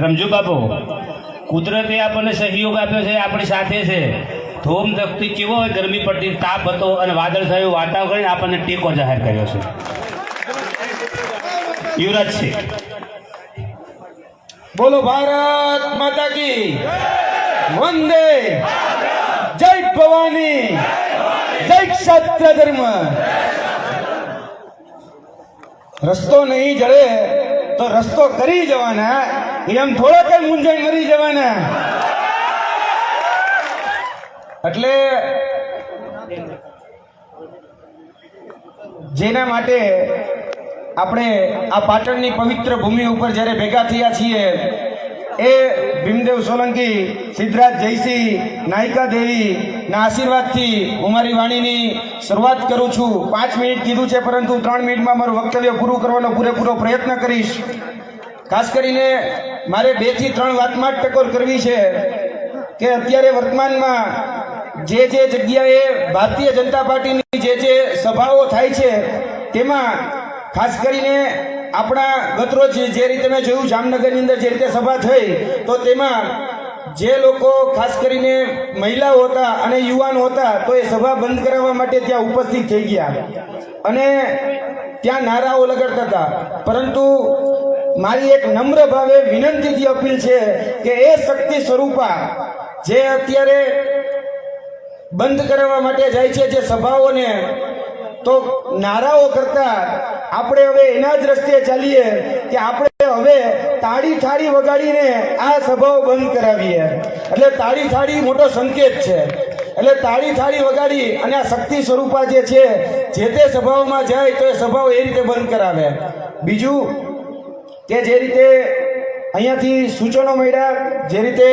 રમજુ બાપુ. કુદરતે આપણને સહયોગ આપ્યો છે, આપણી સાથે છે. ધોમ ધકતી કેવો હોય ગરમી પડતી, તાપ હતો અને વાદળ થયું, વાતાવરણ આપણને ટેકો જાહેર કર્યો છે. યુવરાજ છે બોલો ભારત માતા કી વંદે. જય ભવાની. જય ક્ષત્રિય ધર્મ. રસ્તો નહીં જડે તો રસ્તો કરી જવાના. એમ થોડા કઈ મૂંઝાઈ મરી જવાના. એટલે જેના માટે આપણે આ પાટણની પવિત્ર ભૂમિ ઉપર જ્યારે ભેગા થયા છીએ, એ ભીમદેવ સોલંકી, સિદ્ધરાજ જયસિંહ, નાયિકા દેવી ના આશીર્વાદથી હું મારી વાણીની શરૂઆત કરું છું. પાંચ મિનિટ કીધું છે, પરંતુ ત્રણ મિનિટમાં મારું વક્તવ્ય પૂરું કરવાનો પૂરેપૂરો પ્રયત્ન કરીશ. ખાસ કરીને મારે બેથી ત્રણ વાતમાં જ ટકોર કરવી છે કે અત્યારે વર્તમાનમાં જે જે જગ્યાએ ભારતીય જનતા પાર્ટીની જે જે સભાઓ થાય છે, તેમાં ખાસ કરીને આપણા ગતરોજ જે રીતે મેં જોયું જામનગરની અંદર જે રીતે સભા થઈ, તો તેમાં જે લોકો ખાસ કરીને મહિલાઓ હતા અને યુવાનો હતા, તો એ સભા બંધ કરાવવા માટે ત્યાં ઉપસ્થિત થઈ ગયા. અને ત્યાં નારાઓ લગાડતા હતા. પરંતુ મારી એક નમ્ર ભાવે વિનંતીથી અપીલ છે કે એ શક્તિ સ્વરૂપા જે અત્યારે બંધ કરાવવા માટે જાય છે જે સભાઓને, તો નારાઓ કરતા આપણે હવે એના જ રસ્તે ચાલીએ કે આપણે હવે તાળી થાળી વગાડીને આ સભાઓ બંધ કરાવીએ. એટલે તાળી થાળી મોટો સંકેત છે. એટલે તાળી થાળી વગાડી અને આ શક્તિ સ્વરૂપા જે છે, જે તે સભાઓમાં જાય તો એ સભાઓ એ રીતે બંધ કરાવે. બીજું કે જે રીતે અહીંયાથી સૂચનો મળ્યા, જે રીતે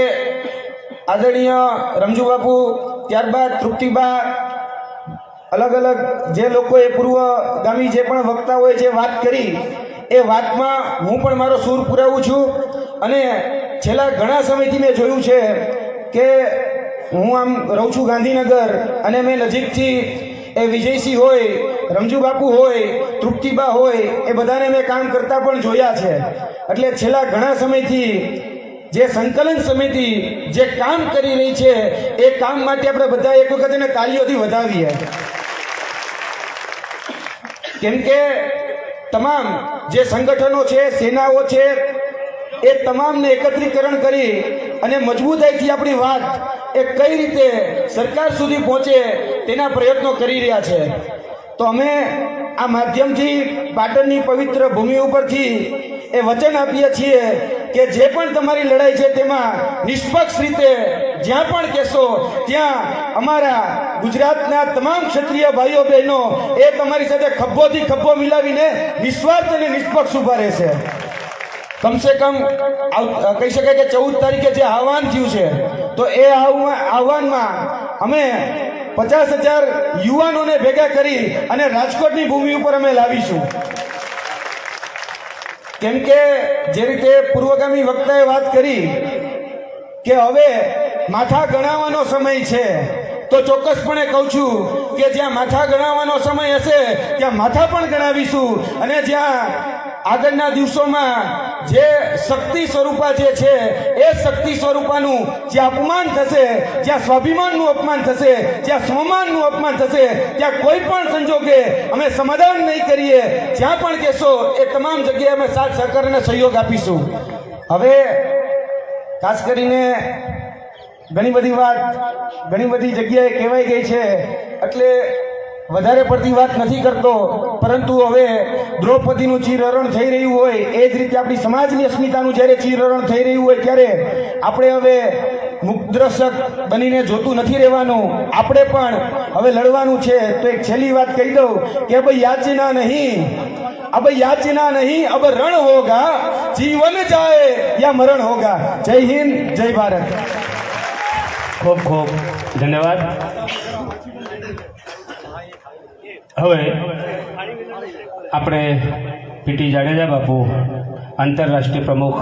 આદરણીય રમજુ બાપુ ત્યારબાદ તૃપ્તિબા, અલગ અલગ જે લોકોએ પૂર્વગામી જે પણ વક્તા હોય જે વાત કરી, એ વાતમાં હું પણ મારો સૂર પુરાવું છું. અને છેલ્લા ઘણા સમયથી મેં જોયું છે કે હું આમ રહું છું ગાંધીનગર અને મેં નજીકથી એ વિજયસિંહ હોય રમજુ બાપુ હોય, તૃપ્તિબા હોય, એ બધાને મેં કામ કરતા પણ જોયા છે. એટલે છેલ્લા ઘણા સમયથી જે સંકલન સમિતિ જે કામ કરી રહી છે, એ કામ માટે આપણે બધા એક વખત એને તાલીઓથી વધાવીએ. કેમ કે તમામ જે સંગઠનો છે, સેનાઓ છે, એ તમામને એકત્રીકરણ કરી અને મજબૂતાઈથી આપણી વાત એ કઈ રીતે સરકાર સુધી પહોંચે તેના પ્રયત્નો કરી રહ્યા છે. તો અમે આ માધ્યમથી પાટણની પવિત્ર ભૂમિ ઉપરથી એ વચન આપીએ છીએ કે જે પણ તમારી લડાઈ છે તેમાં નિષ્પક્ષ રીતે જ્યાં પણ કહેશો, ત્યાં અમારા ગુજરાતના તમામ ક્ષત્રિય ભાઈઓ બહેનો એ તમારી સાથે ખભોથી ખભો મિલાવીને નિસ્વાર્થ અને નિષ્પક્ષ ઊભા રહેશે. કમસે કમ કહી શકાય કે ચૌદ તારીખે જે આહવાન થયું છે, તો એ આહવાનમાં અમે પચાસ હજાર યુવાનોને ભેગા કરી અને રાજકોટની ભૂમિ ઉપર અમે લાવીશું. કેમ કે જે રીતે પૂર્વગામી વક્તાએ વાત કરી કે હવે માથા ગણાવવાનો સમય છે તો ચોક્કસપણે કહું છું કે જ્યાં માથા ગણાવવાનો સમય હશે, ત્યાં માથા પણ ગણાવીશું. અને જ્યાં આગળના દિવસોમાં જે શક્તિ સ્વરૂપા જે છે, એ શક્તિ સ્વરૂપાનું જે અપમાન થશે, જ્યાં સ્વાભિમાનનું અપમાન થશે, જ્યાં સ્વમાનનું અપમાન થશે, ત્યાં કોઈ પણ સંજોગે અમે સમાધાન નહીં કરીએ. જ્યાં પણ કહેશો, એ તમામ જગ્યાએ અમે સાથ સહકાર અને સહયોગ આપીશું. હવે, ખાસ કરીને ઘણી બધી વાત, ઘણી બધી જગ્યાએ કહેવાઈ ગઈ છે. એટલે વધારે પડતી વાત નથી કરતો, પરંતુ હવે દ્રૌપદીનું ચીરહરણ થઈ રહ્યું હોય, એ જ રીતે આપણી સમાજની અસ્મિતાનું જ્યારે ચીરહરણ થઈ રહ્યું હોય, ત્યારે આપણે હવે મુદ્રસક બનીને જોતું નથી રહેવાનું. આપણે પણ હવે લડવાનું છે. તો એક છેલ્લી વાત કહી દઉં કે ભાઈ યાચના નહીં. અબ યાચના નહીં, અબ રણ હોગા, જીવન જાય યા મરણ હોગા. જય હિન્દ, જય ભારત. ખૂબ ખૂબ ધન્યવાદ. હવે આપણે પીટી જાડેજા બાપુ આંતરરાષ્ટ્રીય પ્રમુખ